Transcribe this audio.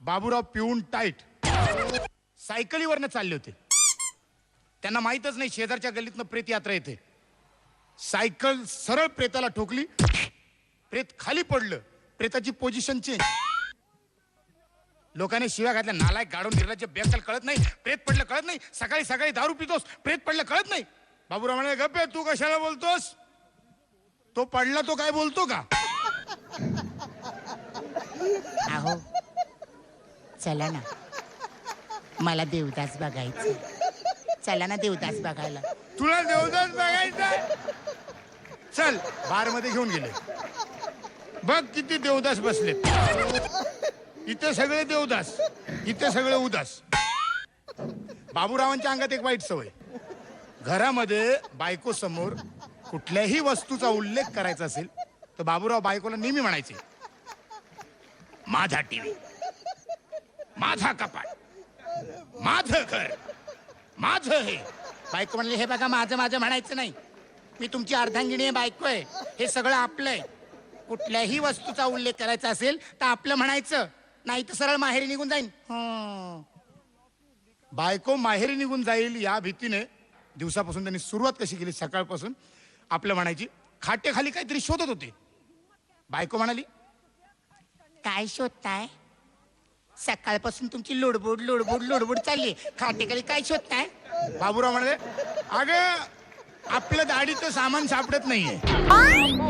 बाबूराव पिऊन टाईट. सायकलीवरनं चालले होते. त्यांना माहीतच नाही शेजारच्या गल्लीतनं प्रेत यात्रा येते. सायकल सरळ प्रेताला ठोकली. प्रेत खाली पडलं. प्रेताची पोझिशन चेंज. लोकांनी शिव्या घातल्या. नालायक गाडून निर्लज्ज बेकल कळत नाही. प्रेत पडलं कळत नाही. सकाळी सकाळी दारू पितोस. प्रेत पडलं कळत नाही. बाबूराव म्हणाले गप्पे तू कशाला बोलतोस? तो पडला तो काय बोलतो का? अहो चला ना. मला देवदास बघायचं चला ना देवदास बघायला. तुला देवदास बघायचा चल बारमध्ये घेऊन गेले. बघ किती देवदास बसले इथे सगळे देवदास इथे सगळे उदास. बाबूरावांच्या अंगात एक वाईट सवय. घरामध्ये बायको समोर कुठल्याही वस्तूचा उल्लेख करायचा असेल तर बाबूराव बायकोला नेहमी म्हणायचे माझा टीव्ही. माझा कपाट माझं घर. माझं हे. बायको म्हणले हे बघा माझं माझं म्हणायचं नाही. मी तुमची अर्धांगिणी आहे बायको आहे. हे सगळं आपलं आहे. कुठल्याही वस्तूचा उल्लेख करायचा असेल तर आपलं म्हणायचं. नाही तर सरळ माहेरी निघून जाईन. हं. बायको माहेरी निघून जाईल या भीतीने दिवसापासून त्यांनी सुरुवात कशी केली? सकाळपासून आपलं म्हणायची खाटेखाली काहीतरी शोधत होते. बायको म्हणाली काय शोधताय? सकाळपासून तुमची लोडबोड लोडबोड लोडबोड चालली. खाटेखाली काय शोधताय? बाबूराव म्हणाले अगं आपलं दाढीचं सामान सापडत नाहीये.